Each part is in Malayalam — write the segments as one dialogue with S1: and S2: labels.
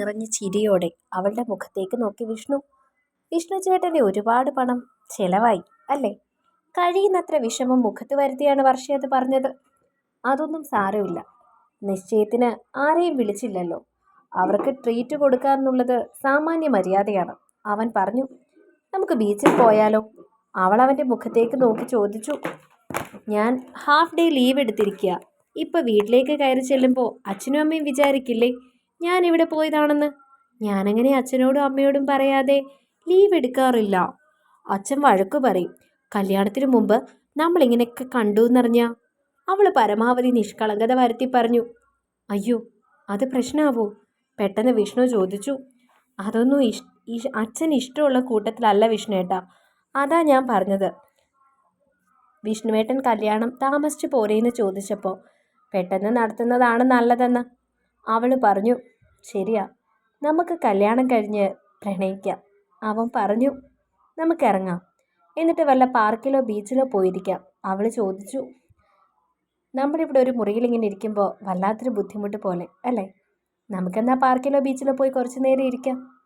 S1: നിറഞ്ഞ ചിരിയോടെ അവളുടെ മുഖത്തേക്ക് നോക്കി വിഷ്ണു. വിഷ്ണു ചേട്ടന്റെ ഒരുപാട് പണം ചെലവായി അല്ലേ? കഴിയുന്നത്ര വിഷമം മുഖത്ത് വരുത്തിയാണ് വർഷ അത് പറഞ്ഞത്. അതൊന്നും സാരമില്ല. നിശ്ചയത്തിന് ആരെയും വിളിച്ചില്ലല്ലോ. അവർക്ക് ട്രീറ്റ് കൊടുക്കാമെന്നുള്ളത് സാമാന്യ മര്യാദയാണ്. അവൻ പറഞ്ഞു നമുക്ക് ബീച്ചിൽ പോയാലോ? അവൾ അവന്റെ മുഖത്തേക്ക് നോക്കി ചോദിച്ചു. ഞാൻ ഹാഫ് ഡേ ലീവ് എടുത്തിരിക്കുക ഇപ്പോൾ വീട്ടിലേക്ക് കയറി ചെല്ലുമ്പോൾ അച്ഛനും അമ്മയും വിചാരിക്കില്ലേ? ഞാൻ ഇവിടെ പോയതാണെന്ന്. ഞാനങ്ങനെ അച്ഛനോടും അമ്മയോടും പറയാതെ ലീവ് എടുക്കാറില്ല. അച്ഛൻ വഴക്ക് പറയും കല്യാണത്തിന് മുമ്പ് നമ്മളിങ്ങനെയൊക്കെ കണ്ടു എന്നറിഞ്ഞ അവൾ പരമാവധി നിഷ്കളങ്കത വരുത്തി പറഞ്ഞു അയ്യോ അത് പ്രശ്നമാവോ പെട്ടെന്ന് വിഷ്ണു ചോദിച്ചു അതൊന്നും ഇഷ് അച്ഛൻ ഇഷ്ടമുള്ള കൂട്ടത്തിലല്ല വിഷ്ണുവേട്ടാ. അതാ ഞാൻ പറഞ്ഞത്. വിഷ്ണുവേട്ടൻ കല്യാണം താമസിച്ചു പോരേന്ന് ചോദിച്ചപ്പോൾ പെട്ടെന്ന് നടത്തുന്നതാണ് നല്ലതെന്ന്. അവൾ പറഞ്ഞു ശരിയാ നമുക്ക് കല്യാണം കഴിഞ്ഞ് പ്രണയിക്കാം. അവൻ പറഞ്ഞു നമുക്കിറങ്ങാം. എന്നിട്ട് വല്ല പാർക്കിലോ ബീച്ചിലോ പോയിരിക്കാം. അവൾ ചോദിച്ചു നമ്മളിവിടെ ഒരു മുറിയിൽ ഇങ്ങനെ ഇരിക്കുമ്പോൾ വല്ലാത്തൊരു ബുദ്ധിമുട്ട് പോലെ അല്ലേ? നമുക്കെന്നാ പാർക്കിലോ ബീച്ചിലോ പോയി കുറച്ച് നേരം ഇരിക്കാം.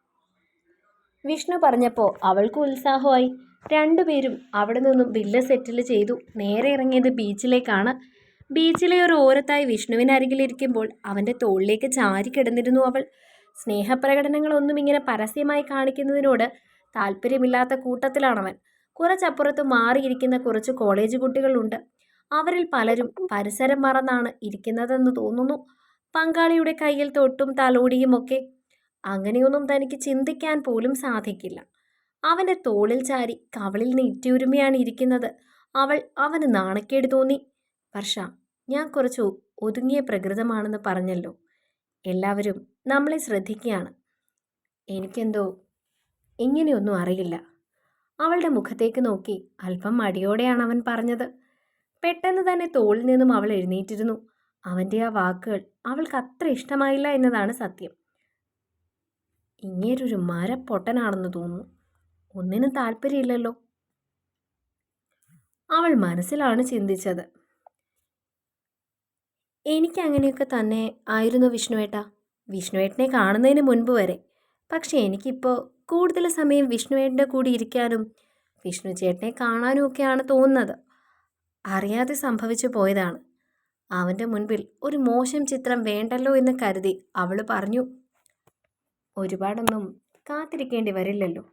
S1: വിഷ്ണു പറഞ്ഞപ്പോൾ അവൾക്ക് ഉത്സാഹമായി. രണ്ടുപേരും അവിടെ നിന്നും വില്ല സെറ്റിൽ ചെയ്തു. നേരെ ഇറങ്ങിയത് ബീച്ചിലേക്കാണ്. ബീച്ചിലെ ഒരു ഓരത്തായി വിഷ്ണുവിനരികിലിരിക്കുമ്പോൾ അവന്റെ തോളിലേക്ക് ചാരി കിടന്നിരുന്നു അവൾ. സ്നേഹപ്രകടനങ്ങളൊന്നും ഇങ്ങനെ പരസ്യമായി കാണിക്കുന്നതിനോട് താല്പര്യമില്ലാത്ത കൂട്ടത്തിലാണവൻ. കുറച്ചപ്പുറത്ത് മാറിയിരിക്കുന്ന കുറച്ച് കോളേജ് കുട്ടികളുണ്ട്. അവരിൽ പലരും പരിസരം മറന്നാണ് ഇരിക്കുന്നതെന്ന് തോന്നുന്നു. പങ്കാളിയുടെ കയ്യിൽ തൊട്ടും തലോടിയുമൊക്കെ അങ്ങനെയൊന്നും തനിക്ക് ചിന്തിക്കാൻ പോലും സാധിക്കില്ല. അവന്റെ തോളിൽ ചാരി കവളിൽ നെറ്റിയുരുമയാണ് ഇരിക്കുന്നത്. അവൾ അവന് നാണക്കേട് തോന്നി. വർഷ ഞാൻ കുറച്ച് ഒതുങ്ങിയ പ്രകൃതമാണെന്ന് പറഞ്ഞല്ലോ. എല്ലാവരും നമ്മളെ ശ്രദ്ധിക്കുകയാണ്. എനിക്കെന്തോ ഇങ്ങനെയൊന്നും അറിയില്ല. അവളുടെ മുഖത്തേക്ക് നോക്കി അല്പം മടിയോടെയാണ് അവൻ പറഞ്ഞത്. പെട്ടെന്ന് തന്നെ തോളിൽ നിന്നും അവൾ എഴുന്നേറ്റിരുന്നു. അവന്റെ ആ വാക്കുകൾ അവൾക്ക് അത്ര ഇഷ്ടമായില്ല എന്നതാണ് സത്യം. ഇങ്ങേരൊരു മരപ്പൊട്ടനാണെന്ന് തോന്നുന്നു. ഒന്നിനും താല്പര്യമില്ലല്ലോ. അവൾ മനസ്സിലാണ് ചിന്തിച്ചത്. എനിക്ക് അങ്ങനെയൊക്കെ തന്നെ ആയിരുന്നു വിഷ്ണുവേട്ടാ. വിഷ്ണുവേട്ടനെ കാണുന്നതിന് മുൻപ് വരെ. പക്ഷേ എനിക്കിപ്പോൾ കൂടുതൽ സമയം വിഷ്ണുവേട്ടന്റെ കൂടി ഇരിക്കാനും വിഷ്ണു ചേട്ടനെ കാണാനും ഒക്കെയാണ് തോന്നുന്നത്. അറിയാതെ സംഭവിച്ചു പോയതാണ്. അവന്റെ മുൻപിൽ ഒരു മോശം ചിത്രം വേണ്ടല്ലോ എന്ന് കരുതി അവൾ പറഞ്ഞു ഒരുപാടൊന്നും കാത്തിരിക്കേണ്ടി വരില്ലല്ലോ.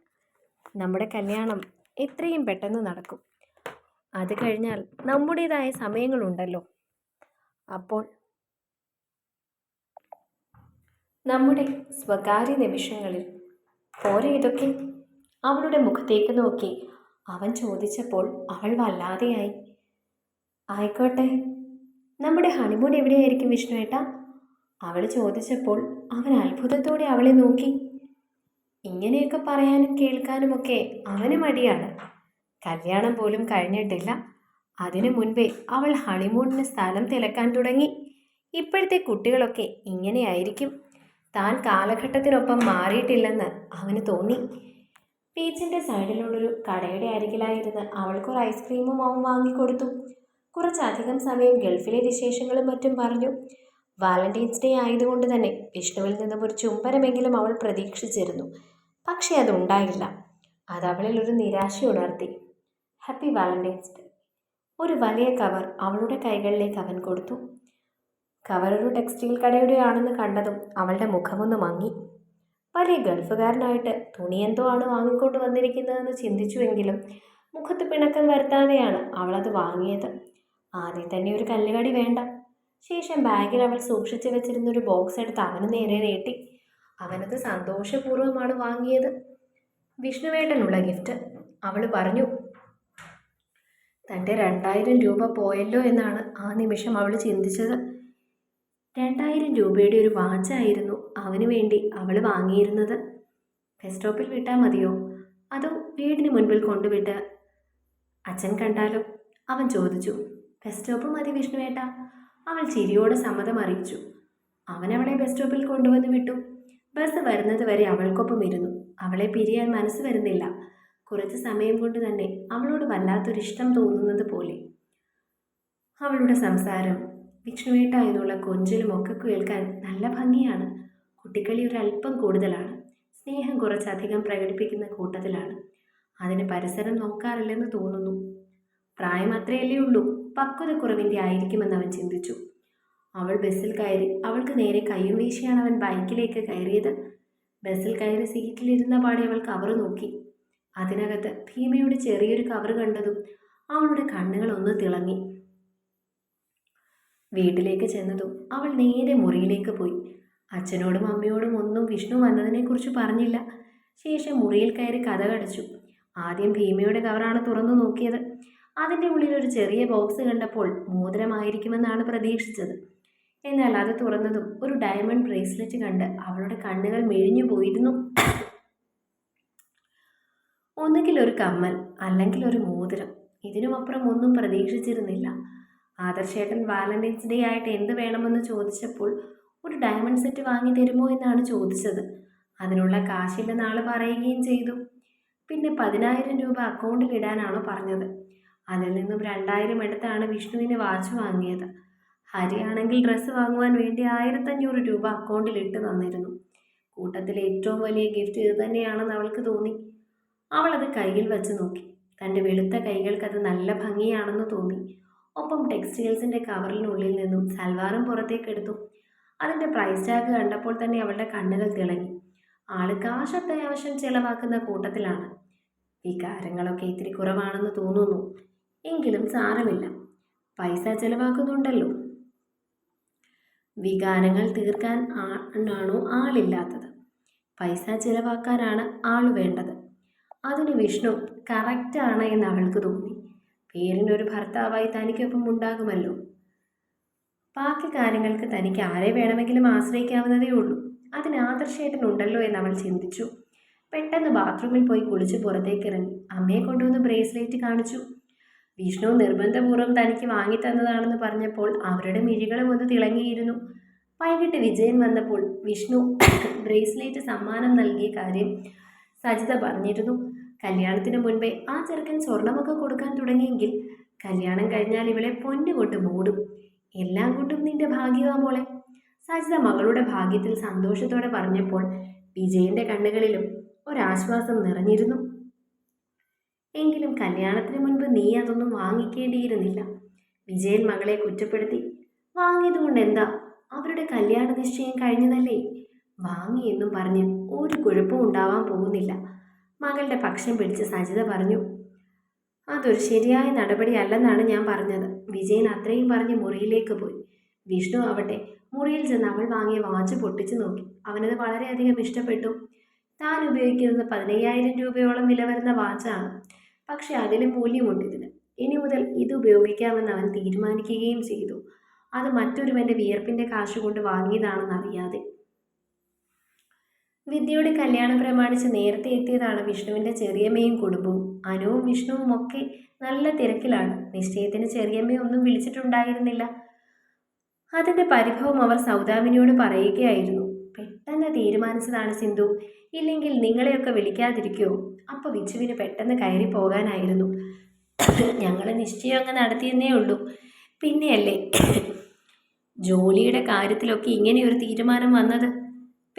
S1: നമ്മുടെ കല്യാണം എത്രയും പെട്ടെന്ന് നടക്കും. അത് കഴിഞ്ഞാൽ നമ്മുടേതായ സമയങ്ങളുണ്ടല്ലോ. അപ്പോൾ നമ്മുടെ സ്വകാര്യ നിമിഷങ്ങളിൽ പോരെ ഇതൊക്കെ അവളുടെ മുഖത്തേക്ക് നോക്കി അവൻ ചോദിച്ചപ്പോൾ അവൾ വല്ലാതെയായി. ആയിക്കോട്ടെ നമ്മുടെ ഹണിമൂൺ എവിടെയായിരിക്കും വിഷ്ണുവേട്ട? അവൾ ചോദിച്ചപ്പോൾ അവൻ അത്ഭുതത്തോടെ അവളെ നോക്കി. ഇങ്ങനെയൊക്കെ പറയാനും കേൾക്കാനുമൊക്കെ അവന് മടിയാണ്. കല്യാണം പോലും കഴിഞ്ഞിട്ടില്ല. അതിനു മുൻപേ അവൾ ഹണിമൂണിന് സ്ഥലം തിലക്കാൻ തുടങ്ങി. ഇപ്പോഴത്തെ കുട്ടികളൊക്കെ ഇങ്ങനെയായിരിക്കും. താൻ കാലഘട്ടത്തിനൊപ്പം മാറിയിട്ടില്ലെന്ന് അവന് തോന്നി. ബീച്ചിന്റെ സൈഡിലുള്ളൊരു കടയുടെ അരികിലായിരുന്ന് അവൾക്കൊരു ഐസ്ക്രീമും അവൻ വാങ്ങിക്കൊടുത്തു. കുറച്ചധികം സമയം ഗൾഫിലെ വിശേഷങ്ങളും മറ്റും പറഞ്ഞു. വാലന്റൈൻസ് ഡേ ആയതുകൊണ്ട് തന്നെ വിഷ്ണുവിൽ നിന്നും ഒരു ചുംബനമെങ്കിലും അവൾ പ്രതീക്ഷിച്ചിരുന്നു. പക്ഷേ അതുണ്ടായില്ല. അത് അവളിൽ ഒരു നിരാശ ഉണർത്തി. Happy Valentine's day. ഒരു വലിയ കവർ അവളുടെ കൈകളിലേക്ക് അവൻ കൊടുത്തു. കവർ ഒരു ടെക്സ്റ്റൈൽ കടയുടെ ആണെന്ന് കണ്ടതും അവളുടെ മുഖമൊന്ന് മങ്ങി. വലിയ ഗൾഫുകാരനായിട്ട് തുണി എന്തോ ആണ് വാങ്ങിക്കൊണ്ട് വന്നിരിക്കുന്നതെന്ന് ചിന്തിച്ചുവെങ്കിലും മുഖത്ത് പിണക്കം വരുത്താതെയാണ് അവളത് വാങ്ങിയത്. ആദ്യം തന്നെ ഒരു കല്ലുകടി വേണ്ട. ശേഷം ബാഗിൽ അവൾ സൂക്ഷിച്ചു വെച്ചിരുന്നൊരു ബോക്സ് എടുത്ത് അവന് നേരെ നീട്ടി. അവനത് സന്തോഷപൂർവമാണ് വാങ്ങിയത്. വിഷ്ണുവേട്ടനുള്ള ഗിഫ്റ്റ്. അവൾ പറഞ്ഞു തന്റെ രണ്ടായിരം രൂപ പോയല്ലോ എന്നാണ് ആ നിമിഷം അവൾ ചിന്തിച്ചത്. രണ്ടായിരം രൂപയുടെ ഒരു വാച്ചായിരുന്നു അവന് വേണ്ടി അവൾ വാങ്ങിയിരുന്നത്. ബസ് സ്റ്റോപ്പിൽ വിട്ടാൽ മതിയോ? അതോ വീടിന് മുൻപിൽ കൊണ്ടുവിട്ട്? അച്ഛൻ കണ്ടാലോ? അവൻ ചോദിച്ചു. ബസ് സ്റ്റോപ്പ് മതി വിഷ്ണുവേട്ട. അവൾ ചിരിയോടെ സമ്മതം അറിയിച്ചു. അവൻ അവളെ ബസ് സ്റ്റോപ്പിൽ കൊണ്ടുവന്ന് വിട്ടു. ബസ് വരുന്നത് വരെ അവൾക്കൊപ്പം ഇരുന്നു. അവളെ പിരിയാൻ മനസ്സ് വരുന്നില്ല. കുറച്ച് സമയം കൊണ്ട് തന്നെ അവളോട് വല്ലാത്തൊരിഷ്ടം തോന്നുന്നത് പോലെ. അവളുടെ സംസാരം വിഷ്ണുവേട്ട എന്നുള്ള കൊഞ്ചലും ഒക്കെ കേൾക്കാൻ നല്ല ഭംഗിയാണ്. കുട്ടിക്കളി ഒരല്പം കൂടുതലാണ്. സ്നേഹം കുറച്ചധികം പ്രകടിപ്പിക്കുന്ന കൂട്ടത്തിലാണ്. അതിന് പരിസരം നോക്കാറില്ലെന്ന് തോന്നുന്നു. പ്രായം അത്രയല്ലേ ഉള്ളൂ. പക്വത കുറവിന്റെ ആയിരിക്കുമെന്ന് അവൻ ചിന്തിച്ചു. അവൾ ബസ്സിൽ കയറി അവൾക്ക് നേരെ കയ്യും വീശിയാണ് അവൻ ബൈക്കിലേക്ക് കയറിയത്. ബസ്സിൽ കയറി സീറ്റിലിരുന്ന പാടെ അവൾ കവർ നോക്കി. അതിനകത്ത് ഭീമയുടെ ചെറിയൊരു കവർ കണ്ടതും അവളുടെ കണ്ണുകൾ ഒന്ന് തിളങ്ങി. വീട്ടിലേക്ക് ചെന്നതും അവൾ നേരെ മുറിയിലേക്ക് പോയി. അച്ഛനോടും അമ്മയോടും ഒന്നും വിഷ്ണു വന്നതിനെക്കുറിച്ച് പറഞ്ഞില്ല. ശേഷം മുറിയിൽ കയറി കഥ കടച്ചു. ആദ്യം ഭീമയുടെ കവറാണ് തുറന്നു നോക്കിയത്. അതിന്റെ ഉള്ളിൽ ഒരു ചെറിയ ബോക്സ് കണ്ടപ്പോൾ മോതിരമായിരിക്കുമെന്നാണ് പ്രതീക്ഷിച്ചത്. എന്നാൽ അത് തുറന്നതും ഒരു ഡയമണ്ട് ബ്രേസ്ലെറ്റ് കണ്ട് അവളുടെ കണ്ണുകൾ മെഴിഞ്ഞു പോയിരുന്നു. കമ്മൽ അല്ലെങ്കിൽ ഒരു മോതിരം ഇതിനുമപ്പുറം ഒന്നും പ്രതീക്ഷിച്ചിരുന്നില്ല. ആദർശേട്ടൻ വാലന്റൈൻസ് ഡേ ആയിട്ട് എന്ത് വേണമെന്ന് ചോദിച്ചപ്പോൾ ഒരു ഡയമണ്ട് സെറ്റ് വാങ്ങി തരുമോ എന്നാണ് ചോദിച്ചത്. അതിനുള്ള കാശില്ലെന്ന് ആൾ പറയുകയും ചെയ്തു. പിന്നെ പതിനായിരം രൂപ അക്കൗണ്ടിൽ ഇടാനാണ് പറഞ്ഞത്. അതിൽ നിന്നും രണ്ടായിരം എടുത്താണ് വിഷ്ണുവിന് വാച്ച് വാങ്ങിയത്. ഹരിയാണെങ്കിൽ ഡ്രസ്സ് വാങ്ങുവാൻ വേണ്ടി ആയിരത്തഞ്ഞൂറ് രൂപ അക്കൗണ്ടിൽ ഇട്ട് തന്നിരുന്നു. കൂട്ടത്തിലെ ഏറ്റവും വലിയ ഗിഫ്റ്റ് ഇത് തന്നെയാണെന്ന് അവൾക്ക് തോന്നി. അവൾ അത് കയ്യിൽ വെച്ച് നോക്കി. തന്റെ വെളുത്ത കൈകൾക്ക് അത് നല്ല ഭംഗിയാണെന്ന് തോന്നി. ഒപ്പം ടെക്സ്റ്റൈൽസിന്റെ കവറിനുള്ളിൽ നിന്നും സൽവാറും പുറത്തേക്ക് എടുത്തു. അതിന്റെ പ്രൈസ് ടാഗ് കണ്ടപ്പോൾ തന്നെ അവളുടെ കണ്ണുകൾ തിളങ്ങി. ആൾ കാശ് അത്യാവശ്യം ചിലവാക്കുന്ന കൂട്ടത്തിലാണ്. വികാരങ്ങളൊക്കെ ഇത്തിരി കുറവാണെന്ന് തോന്നുന്നു. എങ്കിലും സാരമില്ല. പൈസ ചിലവാക്കുന്നുണ്ടല്ലോ. വികാരങ്ങൾ തീർക്കാൻ ആണോ ആളില്ലാത്തത്? പൈസ ചിലവാക്കാനാണ് ആൾ വേണ്ടത്. അതിന് വിഷ്ണു കറക്റ്റാണ് എന്ന് അവൾക്ക് തോന്നി. പേരിനൊരു ഭർത്താവായി തനിക്കൊപ്പം ഉണ്ടാകുമല്ലോ. ബാക്കി കാര്യങ്ങൾക്ക് തനിക്ക് ആരെ വേണമെങ്കിലും ആശ്രയിക്കാവുന്നതേ ഉള്ളൂ. അതിന് ആദർശേട്ടനുണ്ടല്ലോ എന്ന് അവൾ ചിന്തിച്ചു. പെട്ടെന്ന് ബാത്റൂമിൽ പോയി കുളിച്ച് പുറത്തേക്ക് ഇറങ്ങി. അമ്മയെ കൊണ്ടുവന്ന് ബ്രേസ്ലെറ്റ് കാണിച്ചു. വിഷ്ണു നിർബന്ധപൂർവം തനിക്ക് വാങ്ങിത്തന്നതാണെന്ന് പറഞ്ഞപ്പോൾ അവരുടെ മിഴികളും ഒന്ന് തിളങ്ങിയിരുന്നു. വൈകിട്ട് വിജയൻ വന്നപ്പോൾ വിഷ്ണു ബ്രേസ്ലെറ്റ് സമ്മാനം നൽകിയ കാര്യം സജിത പറഞ്ഞിരുന്നു. കല്യാണത്തിന് മുൻപേ ആ ചെറുക്കൻ സ്വർണമൊക്കെ കൊടുക്കാൻ തുടങ്ങിയെങ്കിൽ കല്യാണം കഴിഞ്ഞാൽ ഇവളെ പൊന്നുകൊണ്ട് മൂടും. എല്ലാം കൊണ്ടും നിന്റെ ഭാഗ്യമാ മോളെ. സജിത മകളുടെ ഭാഗ്യത്തിൽ സന്തോഷത്തോടെ പറഞ്ഞപ്പോൾ വിജയന്റെ കണ്ണുകളിലും ഒരാശ്വാസം നിറഞ്ഞിരുന്നു. എങ്കിലും കല്യാണത്തിന് മുൻപ് നീ അതൊന്നും വാങ്ങിക്കേണ്ടിയിരുന്നില്ല. വിജയൻ മകളെ കുറ്റപ്പെടുത്തി വാങ്ങിയതുകൊണ്ട് എന്താ അവരുടെ കല്യാണ നിശ്ചയം കഴിഞ്ഞതല്ലേ? വാങ്ങിയെന്നും പറഞ്ഞ് ഒരു കുഴപ്പവും ഉണ്ടാവാൻ പോകുന്നില്ല. മകളുടെ പക്ഷം പിടിച്ച് സജിത പറഞ്ഞു അതൊരു ശരിയായ നടപടിയല്ലെന്നാണ് ഞാൻ പറഞ്ഞത്. വിജയൻ അത്രയും പറഞ്ഞ് മുറിയിലേക്ക് പോയി. വിഷ്ണു ആവട്ടെ. മുറിയിൽ ചെന്ന് അവൾ വാങ്ങിയ വാച്ച് പൊട്ടിച്ചു നോക്കി. അവനത് വളരെയധികം ഇഷ്ടപ്പെട്ടു. താൻ ഉപയോഗിക്കുന്നത് പതിനയ്യായിരം രൂപയോളം വില വരുന്ന വാച്ചാണ്. പക്ഷെ അതിലും മൂല്യമുണ്ട് ഇതിന്. ഇനി മുതൽ ഇത് ഉപയോഗിക്കാമെന്ന് അവൻ തീരുമാനിക്കുകയും ചെയ്തു. അത് മറ്റൊരുവന്റെ വിയർപ്പിന്റെ കാശുകൊണ്ട് വാങ്ങിയതാണെന്ന് അറിയാതെ വിദ്യയുടെ കല്യാണം പ്രമാണിച്ച് നേരത്തെ എത്തിയതാണ് വിഷ്ണുവിന്റെ ചെറിയമ്മയും കുടുംബവും. അനുവും വിഷ്ണുവും ഒക്കെ നല്ല തിരക്കിലാണ്. നിശ്ചയത്തിന് ചെറിയമ്മയൊന്നും വിളിച്ചിട്ടുണ്ടായിരുന്നില്ല. അതിന്റെ പരിഭവം അവർ സൗദാമിനിയോട് പറയുകയായിരുന്നു. പെട്ടെന്ന് തീരുമാനിച്ചതാണ് സിന്ധു. ഇല്ലെങ്കിൽ നിങ്ങളെയൊക്കെ വിളിക്കാതിരിക്കുമോ അപ്പോൾ വിച്ചുവിന് പെട്ടെന്ന് കയറി പോകാനായിരുന്നു. ഞങ്ങൾ നിശ്ചയം അങ്ങ് നടത്തിയെന്നേ ഉള്ളൂ. പിന്നെയല്ലേ? ജോലിയുടെ കാര്യത്തിലൊക്കെ ഇങ്ങനെ ഒരു തീരുമാനം വന്നത്.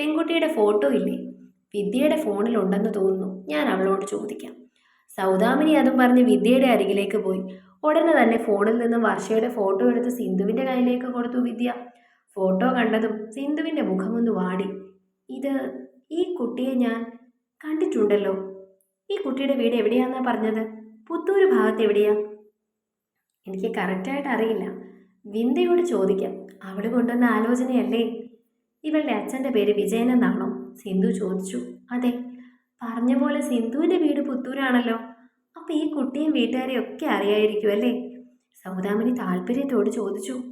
S1: പെൺകുട്ടിയുടെ ഫോട്ടോ ഇല്ലേ? വിദ്യയുടെ ഫോണിലുണ്ടെന്ന് തോന്നുന്നു. ഞാൻ അവളോട് ചോദിക്കാം. സൗദാമിനി അതും പറഞ്ഞ് വിദ്യയുടെ അരികിലേക്ക് പോയി. ഉടനെ തന്നെ ഫോണിൽ നിന്നും വർഷയുടെ ഫോട്ടോ എടുത്ത് സിന്ധുവിന്റെ കയ്യിലേക്ക് കൊടുത്തു വിദ്യ. ഫോട്ടോ കണ്ടതും സിന്ധുവിന്റെ മുഖമൊന്ന് വാടി. ഇത് ഈ കുട്ടിയെ ഞാൻ കണ്ടിട്ടുണ്ടല്ലോ. ഈ കുട്ടിയുടെ വീട് എവിടെയാണെന്നാ പറഞ്ഞത്? പുത്തൂര് ഭാഗത്ത് എവിടെയാ? എനിക്ക് കറക്റ്റായിട്ട് അറിയില്ല. വിന്ദയോട് ചോദിക്കാം. അവൾ കൊണ്ടുവന്ന ആലോചനയല്ലേ? ഇവളുടെ അച്ഛന്റെ പേര് വിജയൻ എന്നാണോ സിന്ധു ചോദിച്ചു. അതെ. പറഞ്ഞ പോലെ സിന്ധുവിന്റെ വീട് പുത്തൂരാണല്ലോ. അപ്പോൾ ഈ കുട്ടിയും വീട്ടുകാരെയും ഒക്കെ അറിയായിരിക്കും അല്ലേ? സൗദാമിനി താല്പര്യത്തോട് ചോദിച്ചു.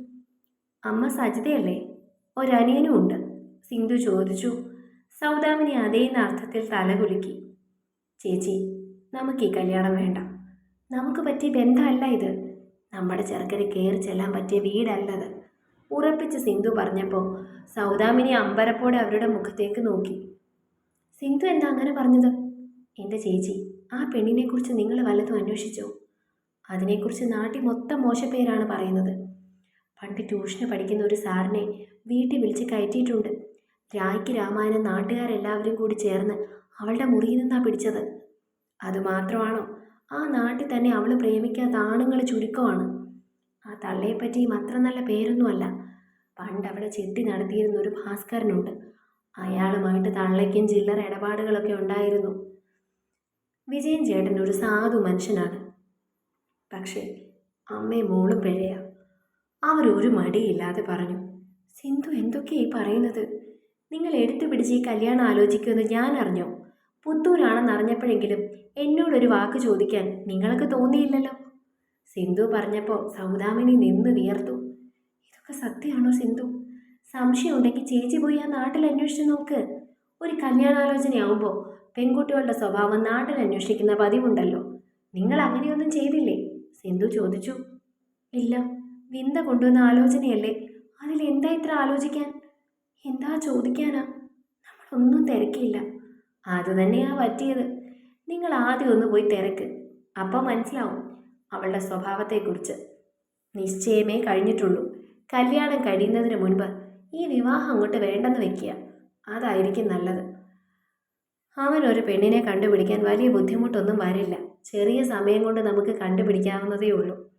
S1: അമ്മ സജിതയല്ലേ? ഒരനിയനും ഉണ്ട്. സിന്ധു ചോദിച്ചു. സൗദാമിനി അതേ അർത്ഥത്തിൽ തലകുലുക്കി. ചേച്ചി നമുക്ക് ഈ കല്യാണം വേണ്ട. നമുക്ക് പറ്റിയ ബന്ധമല്ല ഇത്. നമ്മുടെ ചെറുക്കന് കയറി ചെല്ലാൻ പറ്റിയ വീടല്ലത്. ഉറപ്പിച്ച് സിന്ധു പറഞ്ഞപ്പോൾ സൗദാമിനി അമ്പരപ്പോടെ അവരുടെ മുഖത്തേക്ക് നോക്കി. സിന്ധു എന്താ അങ്ങനെ പറഞ്ഞത്? എന്റെ ചേച്ചി ആ പെണ്ണിനെക്കുറിച്ച് നിങ്ങൾ വല്ലതും അന്വേഷിച്ചോ. അതിനെക്കുറിച്ച് നാട്ടിൽ മൊത്തം മോശപ്പേരാണ് പറയുന്നത്. പണ്ട് ട്യൂഷന് പഠിക്കുന്ന ഒരു സാറിനെ വീട്ടിൽ വിളിച്ച് കയറ്റിയിട്ടുണ്ട്. രായ്ക്ക് രാമായണം നാട്ടുകാരെല്ലാവരും കൂടി ചേർന്ന് അവളുടെ മുറിയിൽ നിന്നാണ് പിടിച്ചത്. അതുമാത്രമാണോ ആ നാട്ടിൽ തന്നെ അവൾ പ്രേമിക്കാത്ത ആണുങ്ങൾ ചുരുക്കമാണ്. ആ തള്ളയെപ്പറ്റിയും അത്ര നല്ല പേരൊന്നുമല്ല. പണ്ട് അവിടെ ചെട്ടി നടത്തിയിരുന്ന ഒരു ഭാസ്കരനുണ്ട്. അയാളുമായിട്ട് തള്ളയ്ക്കും ചില്ലറ ഇടപാടുകളൊക്കെ ഉണ്ടായിരുന്നു. വിജയൻ ചേട്ടൻ ഒരു സാധു മനുഷ്യനാണ്. പക്ഷേ അമ്മയും മോളും പിഴയാ. അവരൊരു മടിയില്ലാതെ പറഞ്ഞു സിന്ധു എന്തൊക്കെയായി പറയുന്നത്? നിങ്ങൾ എടുത്തു പിടിച്ച് ഈ കല്യാണം ആലോചിക്കുമെന്ന് ഞാൻ അറിഞ്ഞോ? പുത്തൂരാണെന്ന് അറിഞ്ഞപ്പോഴെങ്കിലും എന്നോടൊരു വാക്ക് ചോദിക്കാൻ നിങ്ങൾക്ക് തോന്നിയില്ലല്ലോ. സിന്ധു പറഞ്ഞപ്പോൾ സൗദാമിനി നിന്ന് വിയർത്തു. ഇതൊക്കെ സത്യമാണോ സിന്ധു? സംശയമുണ്ടെങ്കിൽ ചേച്ചി പോയി ആ നാട്ടിൽ അന്വേഷിച്ച് നോക്ക്. ഒരു കല്യാണാലോചനയാവുമ്പോൾ പെൺകുട്ടികളുടെ സ്വഭാവം നാട്ടിൽ അന്വേഷിക്കുന്ന പതിവുണ്ടല്ലോ. നിങ്ങൾ അങ്ങനെയൊന്നും ചെയ്തില്ലേ? സിന്ധു ചോദിച്ചു. ഇല്ല വിന്ത കൊണ്ടുവന്ന ആലോചനയല്ലേ? അതിൽ എന്താ ഇത്ര ആലോചിക്കാൻ? എന്താ ചോദിക്കാനാ? നമ്മളൊന്നും തിരക്കില്ല. അതുതന്നെയാ പറ്റിയത്. നിങ്ങൾ ആദ്യം ഒന്ന് പോയി തിരക്ക്. അപ്പം മനസ്സിലാവും. അവളുടെ സ്വഭാവത്തെക്കുറിച്ച്. നിശ്ചയമേ കഴിഞ്ഞിട്ടുള്ളൂ. കല്യാണം കഴിയുന്നതിന് മുൻപ് ഈ വിവാഹം അങ്ങോട്ട് വേണ്ടെന്ന് വെക്കുക. അതായിരിക്കും നല്ലത്. അവൻ ഒരു പെണ്ണിനെ കണ്ടുപിടിക്കാൻ വലിയ ബുദ്ധിമുട്ടൊന്നും വരില്ല. ചെറിയ സമയം കൊണ്ട് നമുക്ക് കണ്ടുപിടിക്കാവുന്നതേ ഉള്ളൂ.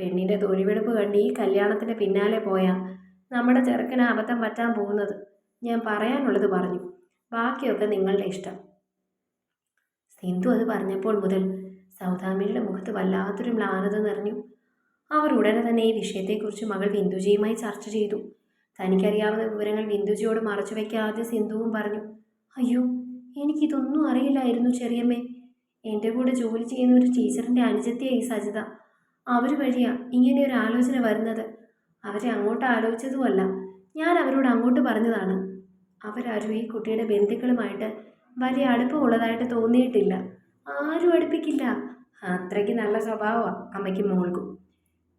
S1: പെണ്ണിന്റെ തൊഴിവെടുപ്പ് കണ്ട് ഈ കല്യാണത്തിന് പിന്നാലെ പോയാൽ നമ്മുടെ ചെറുക്കന് അബദ്ധം പറ്റാൻ പോകുന്നത്. ഞാൻ പറയാനുള്ളത് പറഞ്ഞു. ബാക്കിയൊക്കെ നിങ്ങളുടെ ഇഷ്ടം. സിന്ധു അത് പറഞ്ഞപ്പോൾ മുതൽ സൗദാമിനിയുടെ മുഖത്ത് വല്ലാത്തൊരു മ്ലാനത നിറഞ്ഞു. അവർ ഉടനെ തന്നെ ഈ വിഷയത്തെക്കുറിച്ച് മകൾ ബിന്ദുജിയുമായി ചർച്ച ചെയ്തു. തനിക്കറിയാവുന്ന വിവരങ്ങൾ ബിന്ദുജിയോട് മറച്ചു വയ്ക്കാതെ സിന്ധുവും പറഞ്ഞു അയ്യോ എനിക്കിതൊന്നും അറിയില്ലായിരുന്നു ചെറിയമ്മേ. എന്റെ കൂടെ ജോലി ചെയ്യുന്ന ഒരു ടീച്ചറിന്റെ അനുജത്തിയായി സജിത. അവർ വഴിയാ ഇങ്ങനെ ഒരു ആലോചന വരുന്നത്. അവരെ അങ്ങോട്ട് ആലോചിച്ചതുമല്ല ഞാൻ അവരോട് അങ്ങോട്ട് പറഞ്ഞതാണ്. അവരാരും ഈ കുട്ടിയുടെ ബന്ധുക്കളുമായിട്ട് വലിയ അടുപ്പമുള്ളതായിട്ട് തോന്നിയിട്ടില്ല. ആരും അടുപ്പിക്കില്ല. അത്രയ്ക്ക് നല്ല സ്വഭാവമാണ് അമ്മയ്ക്ക് മോൾക്കും.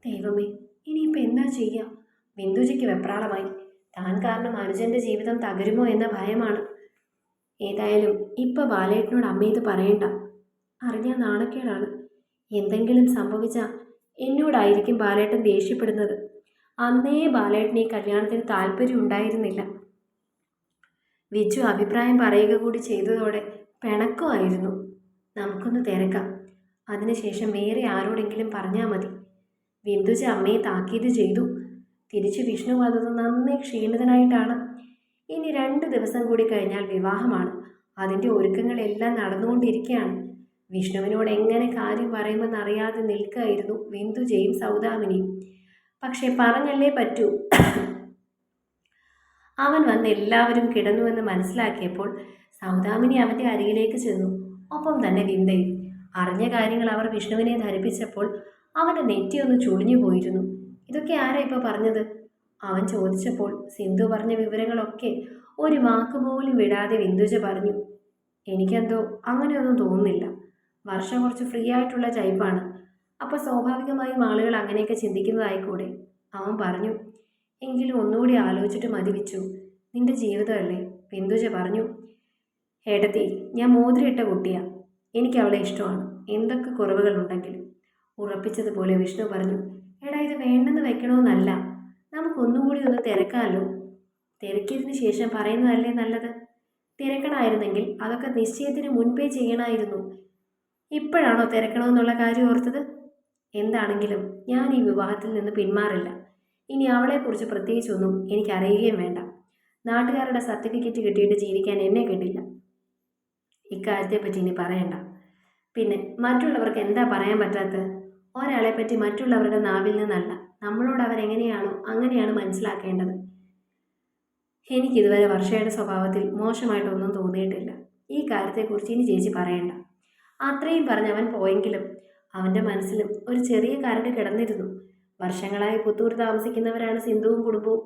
S1: ദൈവമേ ഇനിയിപ്പോൾ എന്താ ചെയ്യാം? ബിന്ദുജയ്ക്ക് വെപ്രാളമായി. താൻ കാരണം അനുജന്റെ ജീവിതം തകരുമോ എന്ന ഭയമാണ്. ഏതായാലും ഇപ്പം ബാലേട്ടനോട് അമ്മ ഇത് പറയണ്ട. അറിഞ്ഞാൽ നാണക്കേടാണ്. എന്തെങ്കിലും സംഭവിച്ചാൽ എന്നോടായിരിക്കും ബാലേട്ടൻ ദേഷ്യപ്പെടുന്നത്. അന്നേ ബാലേട്ടന് കല്യാണത്തിന് താല്പര്യം ഉണ്ടായിരുന്നില്ല. വിജു അഭിപ്രായം പറയുക കൂടി ചെയ്തതോടെ പിണക്കമായിരുന്നു. നമുക്കൊന്ന് തിരക്കാം. അതിനുശേഷം വേറെ ആരോടെങ്കിലും പറഞ്ഞാൽ മതി. ബിന്ദുജ അമ്മയെ താക്കീത് ചെയ്തു. തിരിച്ച് വിഷ്ണു വന്നത് നന്നേ ക്ഷീണിതനായിട്ടാണ്. ഇനി രണ്ട് ദിവസം കൂടി കഴിഞ്ഞാൽ വിവാഹമാണ്. അതിന്റെ ഒരുക്കങ്ങളെല്ലാം നടന്നുകൊണ്ടിരിക്കുകയാണ്. വിഷ്ണുവിനോട് എങ്ങനെ കാര്യം പറയുമെന്ന് അറിയാതെ നിൽക്കുകയായിരുന്നു ബിന്ദുജയും സൗദാമിനിയും. പക്ഷേ പറഞ്ഞല്ലേ പറ്റൂ. അവൻ വന്ന് എല്ലാവരും കിടന്നുവെന്ന് മനസ്സിലാക്കിയപ്പോൾ സൗദാമിനി അവന്റെ അരികിലേക്ക് ചെന്നു. ഒപ്പം തന്നെ വിന്തയിൽ അറിഞ്ഞ കാര്യങ്ങൾ അവർ വിഷ്ണുവിനെ ധരിപ്പിച്ചപ്പോൾ അവന്റെ നെറ്റിയൊന്ന് ചുളിഞ്ഞു പോയിരുന്നു. ഇതൊക്കെ ആരാ ഇപ്പോൾ പറഞ്ഞത്? അവൻ ചോദിച്ചപ്പോൾ സിന്ധു പറഞ്ഞ വിവരങ്ങളൊക്കെ ഒരു വാക്ക് പോലും വിടാതെ വിന്ദുജ പറഞ്ഞു എനിക്കെന്തോ അങ്ങനെയൊന്നും തോന്നുന്നില്ല. വർഷം കുറച്ച് ഫ്രീ ആയിട്ടുള്ള ടൈപ്പാണ്. അപ്പോൾ സ്വാഭാവികമായും ആളുകൾ അങ്ങനെയൊക്കെ ചിന്തിക്കുന്നതായിക്കൂടെ? അവൻ പറഞ്ഞു എങ്കിലും ഒന്നുകൂടി ആലോചിച്ചിട്ട് മതിവിച്ചു നിന്റെ ജീവിതമല്ലേ? ബിന്ദുജ പറഞ്ഞു ഏട്ടത്തി ഞാൻ മോതിരിയിട്ട കുട്ടിയാ. എനിക്ക് അവളെ ഇഷ്ടമാണ്. എന്തൊക്കെ കുറവുകളുണ്ടെങ്കിലും. ഉറപ്പിച്ചതുപോലെ വിഷ്ണു പറഞ്ഞു എടാ ഇത് വേണ്ടെന്ന് വെക്കണമെന്നല്ല നമുക്കൊന്നും കൂടി ഒന്ന് തിരക്കാമല്ലോ തിരക്കിയതിന് ശേഷം പറയുന്നതല്ലേ നല്ലത്? തിരക്കണമായിരുന്നെങ്കിൽ അതൊക്കെ നിശ്ചയത്തിന് മുൻപേ ചെയ്യണമായിരുന്നു ഇപ്പോഴാണോ തിരക്കണമെന്നുള്ള കാര്യം ഓർത്തത്? എന്താണെങ്കിലും ഞാൻ ഈ വിവാഹത്തിൽ നിന്ന് പിന്മാറില്ല. ഇനി അവളെക്കുറിച്ച് പ്രത്യേകിച്ചൊന്നും എനിക്കറിയുകയും വേണ്ട. നാട്ടുകാരുടെ സർട്ടിഫിക്കറ്റ് കിട്ടിയിട്ട് ജീവിക്കാൻ എന്നെ കിട്ടില്ല. ഇക്കാര്യത്തെപ്പറ്റി ഇനി പറയണ്ട. പിന്നെ മറ്റുള്ളവർക്ക് എന്താ പറയാൻ പറ്റാത്തത്? ഒരാളെ പറ്റി മറ്റുള്ളവരുടെ നാവിൽ നിന്നല്ല. നമ്മളോട് അവരെങ്ങനെയാണോ അങ്ങനെയാണ് മനസ്സിലാക്കേണ്ടത്. എനിക്കിതുവരെ വർഷയുടെ സ്വഭാവത്തിൽ മോശമായിട്ടൊന്നും തോന്നിയിട്ടില്ല. ഈ കാര്യത്തെക്കുറിച്ച് ഇനി ചേച്ചി പറയണ്ട. അത്രയും പറഞ്ഞ് അവൻ പോയെങ്കിലും അവന്റെ മനസ്സിലും ഒരു ചെറിയ കരട് കിടന്നിരുന്നു. വർഷങ്ങളായി പുത്തൂർ താമസിക്കുന്നവരാണ് സിന്ധുവും കുടുംബവും.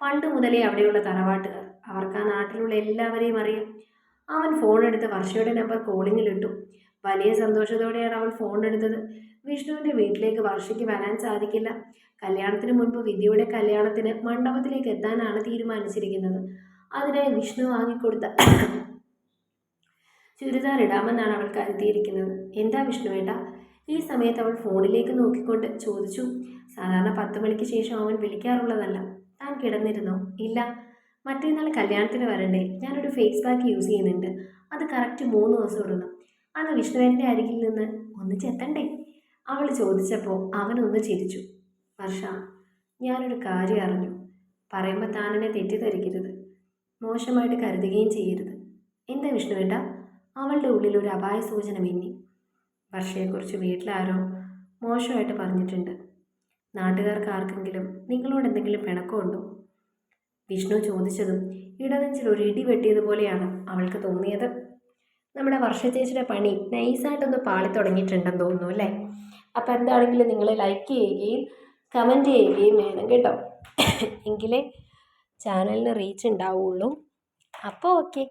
S1: പണ്ട് മുതലേ അവിടെയുള്ള തറവാട്ടുകാർ. അവർക്ക് ആ നാട്ടിലുള്ള എല്ലാവരെയും അറിയാം. അവൻ ഫോൺ എടുത്ത് വർഷയുടെ നമ്പർ കോളിങ്ങിലിട്ടു വലിയ സന്തോഷത്തോടെയാണ് അവൻ ഫോൺ എടുത്തത്. വിഷ്ണുവിന്റെ വീട്ടിലേക്ക് വർഷയ്ക്ക് വരാൻ സാധിക്കില്ല. കല്യാണത്തിന് മുൻപ് വിദ്യയുടെ കല്യാണത്തിന് മണ്ഡപത്തിലേക്ക് എത്താനാണ് തീരുമാനിച്ചിരിക്കുന്നത്. അതിനായി വിഷ്ണു വാങ്ങിക്കൊടുത്ത ചുരിദാർ ഇടാമെന്നാണ് അവൾ കരുതിയിരിക്കുന്നത്. എന്താ വിഷ്ണുവേട്ട ഈ സമയത്ത് അവൾ ഫോണിലേക്ക് നോക്കിക്കൊണ്ട് ചോദിച്ചു. സാധാരണ പത്ത് മണിക്ക് ശേഷം അവൻ വിളിക്കാറുള്ളതല്ല. താൻ കിടന്നിരുന്നോ? ഇല്ല. മറ്റന്നാൾ കല്യാണത്തിന് വരണ്ടേ? ഞാനൊരു ഫേസ് പാക്ക് യൂസ് ചെയ്യുന്നുണ്ട്. അത് കറക്റ്റ് മൂന്ന് ദിവസം ഇടണം അന്ന് വിഷ്ണുവേന്റെ അരികിൽ നിന്ന് ഒന്ന് ചെത്തണ്ടേ അവൾ ചോദിച്ചപ്പോൾ അവനൊന്ന് ചിരിച്ചു. വർഷ ഞാനൊരു കാര്യം അറിഞ്ഞു. പറയുമ്പോൾ താനെന്നെ തെറ്റിദ്ധരിക്കരുത്. മോശമായിട്ട് കരുതുകയും ചെയ്യരുത്. എന്താ വിഷ്ണുവേട്ട? അവളുടെ ഉള്ളിൽ ഒരു അപായ സൂചന മിന്നി. വർഷയെക്കുറിച്ച് വീട്ടിലാരോ മോശമായിട്ട് പറഞ്ഞിട്ടുണ്ട്. നാട്ടുകാർക്ക് ആർക്കെങ്കിലും നിങ്ങളോട് എന്തെങ്കിലും പിണക്കമുണ്ടോ? വിഷ്ണു ചോദിച്ചതും ഇടനെഞ്ചിൽ ഒരു ഇടി വെട്ടിയതുപോലെയാണ് അവൾക്ക് തോന്നിയത്. നമ്മുടെ വർഷചേച്ചിയുടെ പണി നൈസായിട്ടൊന്ന് പാളി തുടങ്ങിയിട്ടുണ്ടെന്ന് തോന്നുന്നു അല്ലേ? അപ്പോൾ എന്താണെങ്കിലും നിങ്ങൾ ലൈക്ക് ചെയ്യുകയും കമന്റ് ചെയ്യുകയും വേണം കേട്ടോ. എങ്കിലേ ചാനലിന് റീച്ച് ഉണ്ടാവുള്ളൂ. അപ്പോൾ ഓക്കെ